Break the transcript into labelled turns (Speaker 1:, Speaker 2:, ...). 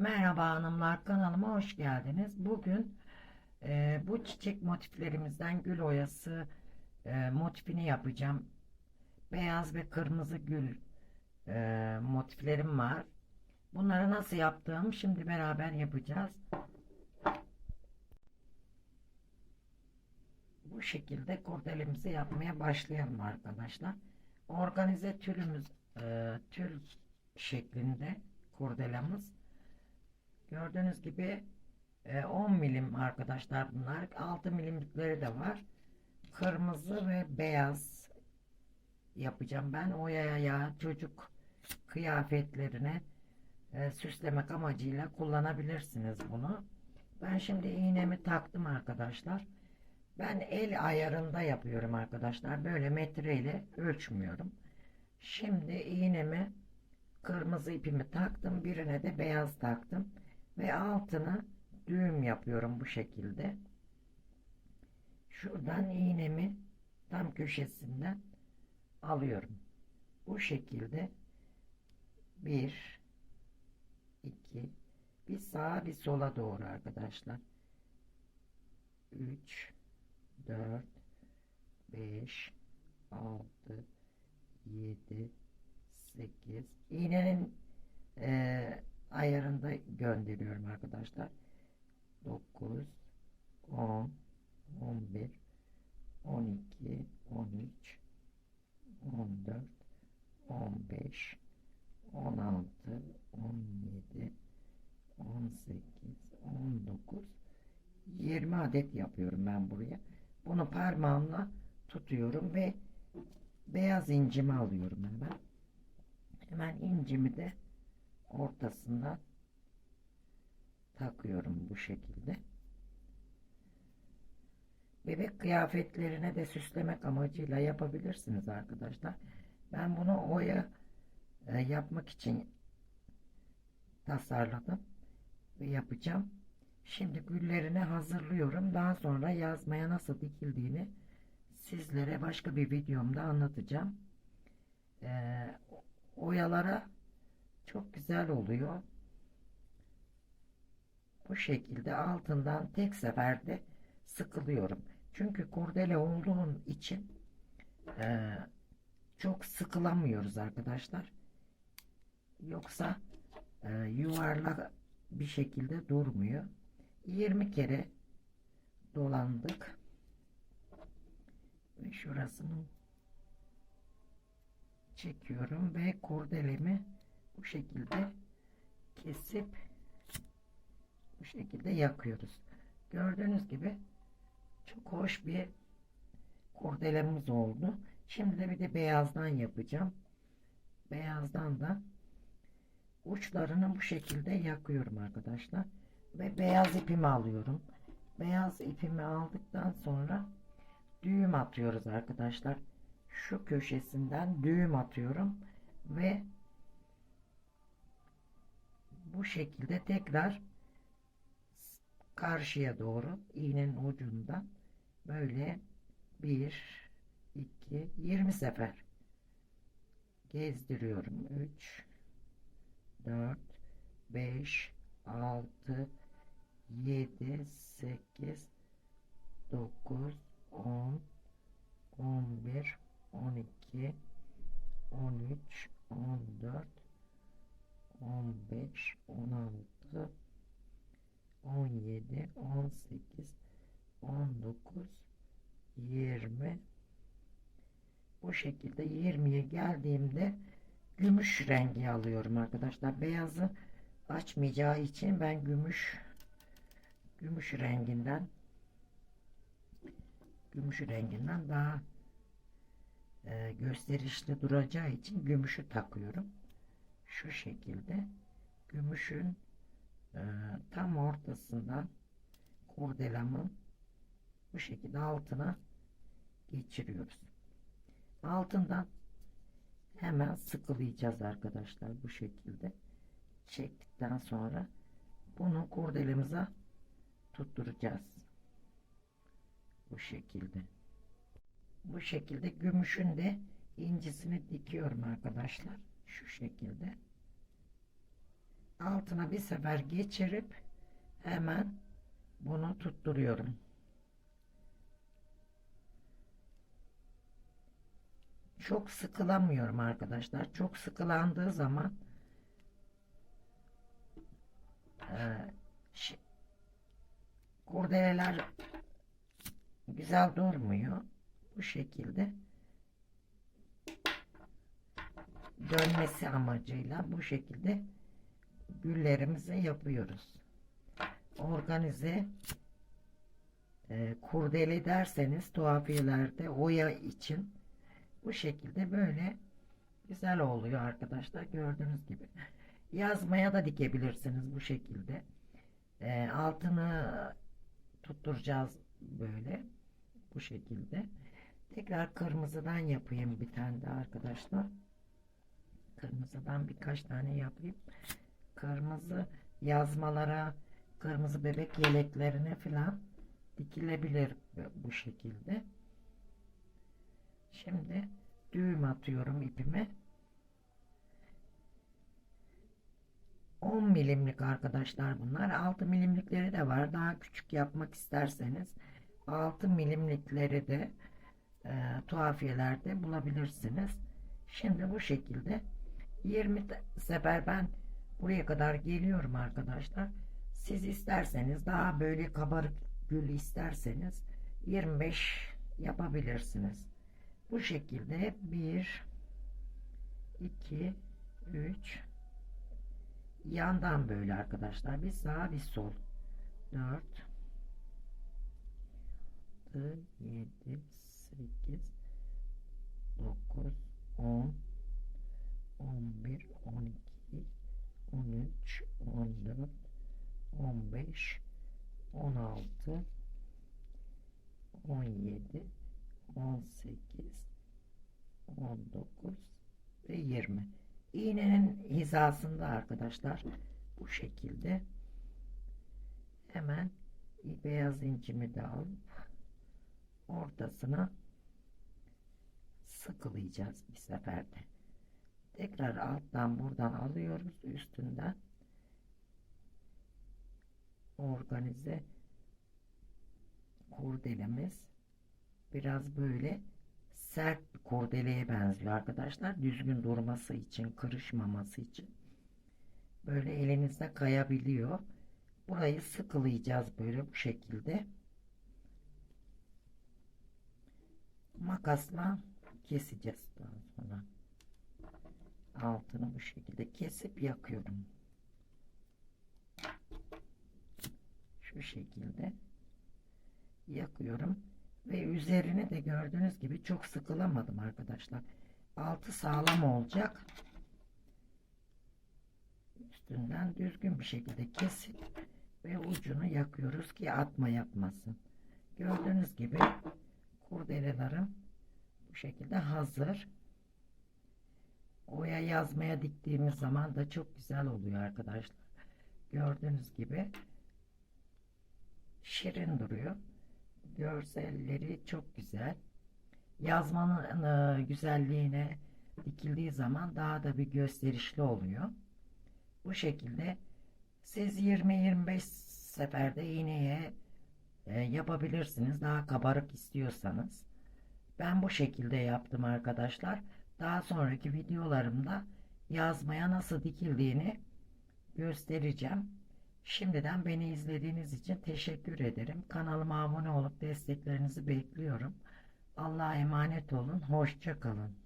Speaker 1: Merhaba hanımlar kanalıma hoş geldiniz. Bugün e, bu çiçek motiflerimizden gül oyası e, motifini yapacağım. Beyaz ve kırmızı gül e, motiflerim var. Bunları nasıl yaptığımı şimdi beraber yapacağız. Bu şekilde kordelimizi yapmaya başlayalım arkadaşlar. Organize tülümüz e, tül şeklinde kurdelemiz Gördüğünüz gibi 10 e, milim arkadaşlar bunlar. 6 milimlikleri de var. Kırmızı ve beyaz yapacağım ben. O yaya çocuk kıyafetlerine e, süslemek amacıyla kullanabilirsiniz bunu. Ben şimdi iğnemi taktım arkadaşlar. Ben el ayarında yapıyorum arkadaşlar. Böyle metreyle ölçmüyorum. Şimdi iğnemi kırmızı ipimi taktım. Birine de beyaz taktım ve altına düğüm yapıyorum bu şekilde. Şuradan iğnemi tam köşesinden alıyorum. Bu şekilde bir iki bir sağa bir sola doğru arkadaşlar. 3 4 5 6 7 8 iğnenin e, ayarında gönderiyorum arkadaşlar. 9 10 11 12 13 14 15 16 17 18 19 20 adet yapıyorum ben buraya. Bunu parmağımla tutuyorum ve beyaz incimi alıyorum hemen. Hemen incimi de ortasında takıyorum bu şekilde. Bebek kıyafetlerine de süslemek amacıyla yapabilirsiniz arkadaşlar. Ben bunu oya e, yapmak için tasarladım ve yapacağım. Şimdi güllerini hazırlıyorum. Daha sonra yazmaya nasıl dikildiğini sizlere başka bir videomda anlatacağım. E, oyalara çok güzel oluyor. Bu şekilde altından tek seferde sıkılıyorum. Çünkü kordele olduğunun için e, çok sıkılamıyoruz arkadaşlar. Yoksa e, yuvarlak bir şekilde durmuyor. 20 kere dolandık. Ve şurasını çekiyorum ve kordelemi bu şekilde kesip bu şekilde yakıyoruz. Gördüğünüz gibi çok hoş bir kurdelemiz oldu. Şimdi de bir de beyazdan yapacağım. Beyazdan da uçlarını bu şekilde yakıyorum arkadaşlar. Ve beyaz ipimi alıyorum. Beyaz ipimi aldıktan sonra düğüm atıyoruz arkadaşlar. Şu köşesinden düğüm atıyorum ve bu şekilde tekrar karşıya doğru iğnenin ucundan böyle bir 2 20 sefer gezdiriyorum 3 4 5 6 7 8 9 10 11 12 13 14 15, 16, 17, 18, 19, 20 bu şekilde 20'ye geldiğimde gümüş rengi alıyorum arkadaşlar. Beyazı açmayacağı için ben gümüş gümüş renginden gümüş renginden daha e, gösterişli duracağı için gümüşü takıyorum şu şekilde gümüşün e, tam ortasından kurdelamın bu şekilde altına geçiriyoruz. Altından hemen sıkılayacağız arkadaşlar bu şekilde. Çektikten sonra bunu kurdelemize tutturacağız. Bu şekilde. Bu şekilde gümüşün de incisini dikiyorum arkadaşlar şu şekilde altına bir sefer geçirip hemen bunu tutturuyorum. Çok sıkılamıyorum arkadaşlar. Çok sıkılandığı zaman e, kurdeleler güzel durmuyor. Bu şekilde dönmesi amacıyla bu şekilde güllerimizi yapıyoruz. Organize e, kurdele derseniz tuhafiyelerde oya için bu şekilde böyle güzel oluyor arkadaşlar gördüğünüz gibi. Yazmaya da dikebilirsiniz bu şekilde. E, altını tutturacağız böyle bu şekilde. Tekrar kırmızıdan yapayım bir tane de arkadaşlar. Kırmızıdan birkaç tane yapayım. Kırmızı yazmalara, kırmızı bebek yeleklerine filan dikilebilir bu şekilde. Şimdi düğüm atıyorum ipime. 10 milimlik arkadaşlar bunlar. 6 milimlikleri de var. Daha küçük yapmak isterseniz 6 milimlikleri de e, tuhafiyelerde bulabilirsiniz. Şimdi bu şekilde 20 sefer ben buraya kadar geliyorum arkadaşlar. Siz isterseniz daha böyle kabarık gül isterseniz 25 yapabilirsiniz. Bu şekilde 1 2 3 yandan böyle arkadaşlar. Bir sağ bir sol. 4 6 7 8 9 10 11, 12, 13, 14, 15, 16, 17, 18, 19 ve 20. İğnenin hizasında arkadaşlar bu şekilde hemen beyaz incimi de alıp ortasına sıkılayacağız bir seferde tekrar alttan buradan alıyoruz üstünden organize kurdelemiz biraz böyle sert bir kurdeleye benziyor arkadaşlar düzgün durması için kırışmaması için böyle elimizde kayabiliyor burayı sıkılayacağız böyle bu şekilde makasla keseceğiz daha sonra altını bu şekilde kesip yakıyorum. Şu şekilde yakıyorum ve üzerine de gördüğünüz gibi çok sıkılamadım arkadaşlar. Altı sağlam olacak. Üstünden düzgün bir şekilde kesip ve ucunu yakıyoruz ki atma yapmasın. Gördüğünüz gibi kurdelelerim bu şekilde hazır. Oya yazmaya diktiğimiz zaman da çok güzel oluyor arkadaşlar. Gördüğünüz gibi şirin duruyor. Görselleri çok güzel. Yazmanın e, güzelliğine dikildiği zaman daha da bir gösterişli oluyor. Bu şekilde siz 20-25 seferde iğneye e, yapabilirsiniz. Daha kabarık istiyorsanız. Ben bu şekilde yaptım arkadaşlar daha sonraki videolarımda yazmaya nasıl dikildiğini göstereceğim. Şimdiden beni izlediğiniz için teşekkür ederim. Kanalıma abone olup desteklerinizi bekliyorum. Allah'a emanet olun. Hoşça kalın.